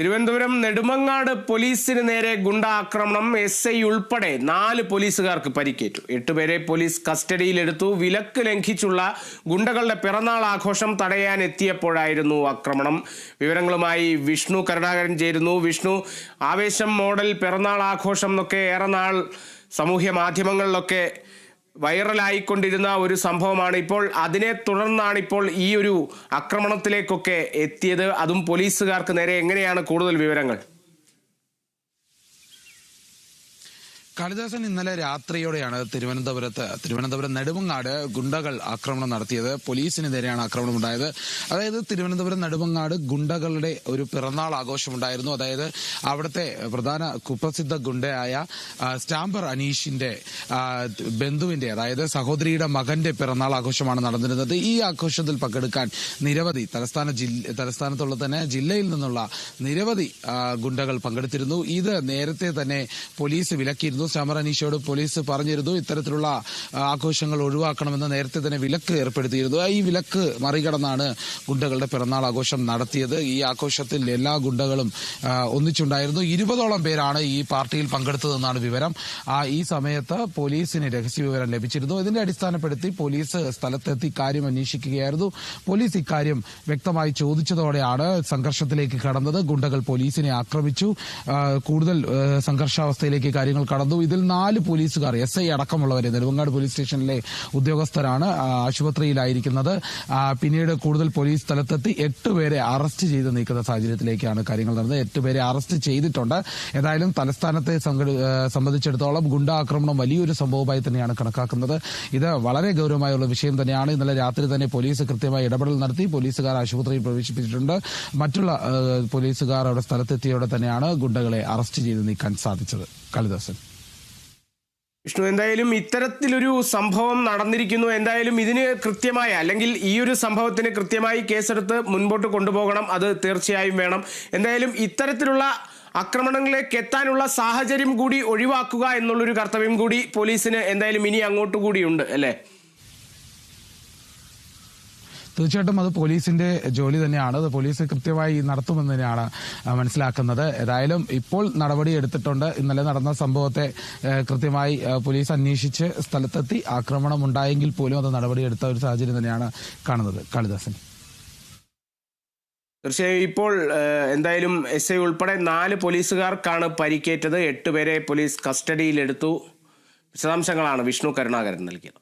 തിരുവനന്തപുരം നെടുമങ്ങാട് പോലീസിന് നേരെ ഗുണ്ടാക്രമണം S I ഉൾപ്പെടെ നാല് പോലീസുകാർക്ക് പരിക്കേറ്റു. എട്ടുപേരെ പോലീസ് കസ്റ്റഡിയിലെടുത്തു. വിലക്ക് ലംഘിച്ചുള്ള ഗുണ്ടകളുടെ പിറന്നാൾ ആഘോഷം തടയാൻ എത്തിയപ്പോഴായിരുന്നു ആക്രമണം. വിവരങ്ങളുമായി വിഷ്ണു കരുണാകരൻ ചേരുന്നു. വിഷ്ണു ആവേശം മോഡൽ പിറന്നാൾ ആഘോഷം എന്നൊക്കെ ഏറെ നാൾ സാമൂഹ്യ മാധ്യമങ്ങളിലൊക്കെ വൈറലായിക്കൊണ്ടിരുന്ന ഒരു സംഭവമാണ് ഇപ്പോൾ. അതിനെ തുടർന്നാണ് ഇപ്പോൾ ഈ ഒരു ആക്രമണത്തിലേക്കൊക്കെ എത്തിയത്. അതും പോലീസുകാർക്ക് നേരെ. എങ്ങനെയാണ് കൂടുതൽ വിവരങ്ങൾ? കാളിദാസൻ ഇന്നലെ രാത്രിയോടെയാണ് തിരുവനന്തപുരത്ത് തിരുവനന്തപുരം നെടുമങ്ങാട് ഗുണ്ടകൾ ആക്രമണം നടത്തിയത്. പോലീസിനെതിരെയാണ് ആക്രമണം ഉണ്ടായത് അതായത് തിരുവനന്തപുരം നെടുമങ്ങാട് ഗുണ്ടകളുടെ ഒരു പിറന്നാൾ ആഘോഷമുണ്ടായിരുന്നു. അതായത് അവിടുത്തെ പ്രധാന കുപ്രസിദ്ധ ഗുണ്ടയായ സ്റ്റാമ്പർ അനീഷിന്റെ ബന്ധുവിന്റെ അതായത് സഹോദരിയുടെ മകന്റെ പിറന്നാൾ ആഘോഷമാണ് നടന്നിരുന്നത്. ഈ ആഘോഷത്തിൽ പങ്കെടുക്കാൻ നിരവധി തലസ്ഥാന ജില്ല തലസ്ഥാനത്തുള്ള തന്നെ ജില്ലയിൽ നിന്നുള്ള നിരവധി ഗുണ്ടകൾ പങ്കെടുത്തിരുന്നു. ഇത് നേരത്തെ തന്നെ പോലീസ് വിലക്കിയിരുന്നു. സ്റ്റാമ്പർ അനീഷോട് പോലീസ് പറഞ്ഞിരുന്നു. ഇത്തരത്തിലുള്ള ആഘോഷങ്ങൾ ഒഴിവാക്കണമെന്ന് നേരത്തെ തന്നെ വിലക്ക് ഏർപ്പെടുത്തിയിരുന്നു. ഈ വിലക്ക് മറികടന്നാണ് ഗുണ്ടകളുടെ പിറന്നാൾ ആഘോഷം നടത്തിയത്. ഈ ആഘോഷത്തിൽ എല്ലാ ഗുണ്ടകളും ഒന്നിച്ചുണ്ടായിരുന്നു. ഇരുപതോളം പേരാണ് ഈ പാർട്ടിയിൽ പങ്കെടുത്തതെന്നാണ് വിവരം. ആ, ഈ സമയത്ത് പോലീസിന് രഹസ്യ വിവരം ലഭിച്ചിരുന്നു. ഇതിന്റെ അടിസ്ഥാനപ്പെടുത്തി പോലീസ് സ്ഥലത്തെത്തി കാര്യം അന്വേഷിക്കുകയായിരുന്നു. പോലീസ് ഇക്കാര്യം വ്യക്തമായി ചോദിച്ചതോടെയാണ് സംഘർഷത്തിലേക്ക് കടന്നത്. ഗുണ്ടകൾ പോലീസിനെ ആക്രമിച്ചു. കൂടുതൽ സംഘർഷാവസ്ഥയിലേക്ക് കാര്യങ്ങൾ കടന്നു. ഇതിൽ നാല് പോലീസുകാർ എസ് ഐ അടക്കമുള്ളവരെ നെടുമങ്ങാട് പോലീസ് സ്റ്റേഷനിലെ ഉദ്യോഗസ്ഥരാണ് ആശുപത്രിയിലായിരിക്കുന്നത്. പിന്നീട് കൂടുതൽ പോലീസ് സ്ഥലത്തെത്തി എട്ട് പേരെ അറസ്റ്റ് ചെയ്ത് നീക്കുന്ന സാഹചര്യത്തിലേക്കാണ് കാര്യങ്ങൾ നടന്നത്. എട്ട് പേരെ അറസ്റ്റ് ചെയ്തിട്ടുണ്ട്. ഏതായാലും തലസ്ഥാനത്തെ സംബന്ധിച്ചിടത്തോളം ഗുണ്ടാക്രമണം വലിയൊരു സംഭവമായി തന്നെയാണ് കണക്കാക്കുന്നത്. ഇത് വളരെ ഗൌരവമായുള്ള വിഷയം തന്നെയാണ്. ഇന്നലെ രാത്രി തന്നെ പോലീസ് കൃത്യമായി ഇടപെടൽ നടത്തി. പോലീസുകാർ ആശുപത്രിയിൽ പ്രവേശിപ്പിച്ചിട്ടുണ്ട്. മറ്റുള്ള പോലീസുകാർ അവിടെ സ്ഥലത്തെത്തിയോടെ തന്നെയാണ് ഗുണ്ടകളെ അറസ്റ്റ് ചെയ്ത് നീക്കാൻ സാധിച്ചത്. കാളിദാസൻ. വിഷ്ണു എന്തായാലും ഇത്തരത്തിലൊരു സംഭവം നടന്നിരിക്കുന്നു. എന്തായാലും ഇതിന് കൃത്യമായ അല്ലെങ്കിൽ ഈ ഒരു സംഭവത്തിന് കൃത്യമായി കേസെടുത്ത് മുൻപോട്ട് കൊണ്ടുപോകണം. അത് തീർച്ചയായും വേണം. എന്തായാലും ഇത്തരത്തിലുള്ള ആക്രമണങ്ങളിലേക്ക് എത്താനുള്ള സാഹചര്യം കൂടി ഒഴിവാക്കുക എന്നുള്ളൊരു കർത്തവ്യം കൂടി പോലീസിന് എന്തായാലും ഇനി അങ്ങോട്ട് കൂടിയുണ്ട് അല്ലേ? തീർച്ചയായിട്ടും അത് പോലീസിന്റെ ജോലി തന്നെയാണ്. അത് പോലീസ് കൃത്യമായി നടത്തുമെന്ന് തന്നെയാണ് മനസ്സിലാക്കുന്നത്. ഏതായാലും ഇപ്പോൾ നടപടി എടുത്തിട്ടുണ്ട്. ഇന്നലെ നടന്ന സംഭവത്തെ കൃത്യമായി പോലീസ് അന്വേഷിച്ച് സ്ഥലത്തെത്തി ആക്രമണം ഉണ്ടായെങ്കിൽ പോലും അത് നടപടിയെടുത്ത ഒരു സാഹചര്യം തന്നെയാണ് കാണുന്നത്. കാളിദാസൻ. തീർച്ചയായും ഇപ്പോൾ എന്തായാലും എസ് ഐ ഉൾപ്പെടെ നാല് പോലീസുകാർക്കാണ് പരിക്കേറ്റത്. എട്ട് പേരെ പോലീസ് കസ്റ്റഡിയിലെടുത്തു. വിശദാംശങ്ങളാണ് വിഷ്ണു കരുണാകരൻ നൽകിയത്.